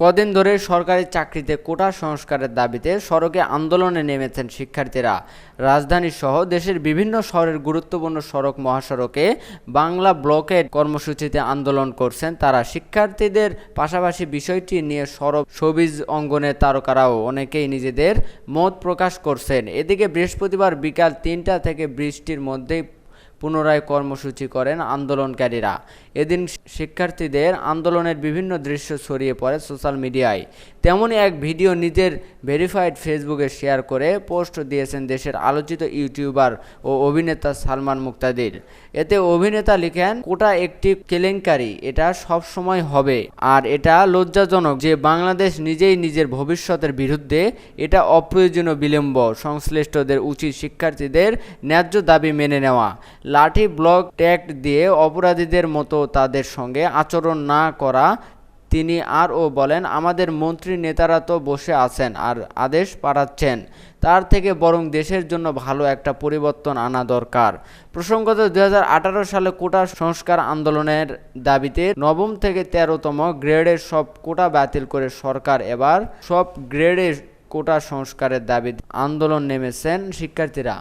কদিন ধরে সরকারি চাকরিতে কোটা সংস্কারের দাবিতে সড়কে আন্দোলনে নেমেছেন শিক্ষার্থীরা। রাজধানী সহ দেশের বিভিন্ন শহরের গুরুত্বপূর্ণ সড়ক মহাসড়কে বাংলা ব্লকের কর্মসূচিতে আন্দোলন করছেন তারা। শিক্ষার্থীদের পাশাপাশি বিষয়টি নিয়ে সড়ক সবিজ অঙ্গনের তারকারাও অনেকেই নিজেদের মত প্রকাশ করছেন। এদিকে বৃহস্পতিবার বিকাল তিনটা থেকে বৃষ্টির মধ্যেই পুনরায় কর্মসূচি করেন আন্দোলনকারীরা। এদিন শিক্ষার্থীদের আন্দোলনের বিভিন্ন দৃশ্য ছড়িয়ে পড়ে সোশ্যাল মিডিয়ায়। তেমনই এক ভিডিও নিজের ভেরিফাইড ফেসবুকে শেয়ার করে পোস্ট দিয়েছেন দেশের আলোচিত ইউটিউবার ও অভিনেতা সালমান মুক্তাদির। এতে অভিনেতা লিখেন, কোটা একটি কেলেঙ্কারি, এটা সব সময় হবে। আর এটা লজ্জাজনক যে বাংলাদেশ নিজেই নিজের ভবিষ্যতের বিরুদ্ধে এটা অপ্রয়োজনীয় বিলম্ব সংশ্লিষ্টদের উচিত শিক্ষার্থীদের ন্যায্য দাবি মেনে নেওয়া। লাঠি, ব্লক ট্যাক্ট দিয়ে অপরাধীদের মতো তাদের সঙ্গে আচরণ না করা, তিনি আরও বলেন, আমাদের মন্ত্রী নেতারা তো বসে আছেন আর আদেশ পাঠাচ্ছেন। তার থেকে বরং দেশের জন্য ভালো একটা পরিবর্তন আনা দরকার। প্রসঙ্গত দু হাজার আঠারো সালে কোটা সংস্কার আন্দোলনের দাবিতে নবম থেকে তেরোতম গ্রেডের সব কোটা বাতিল করে সরকার এবার সব গ্রেডের কোটা সংস্কারের দাবি আন্দোলন নেমেছেন শিক্ষার্থীরা।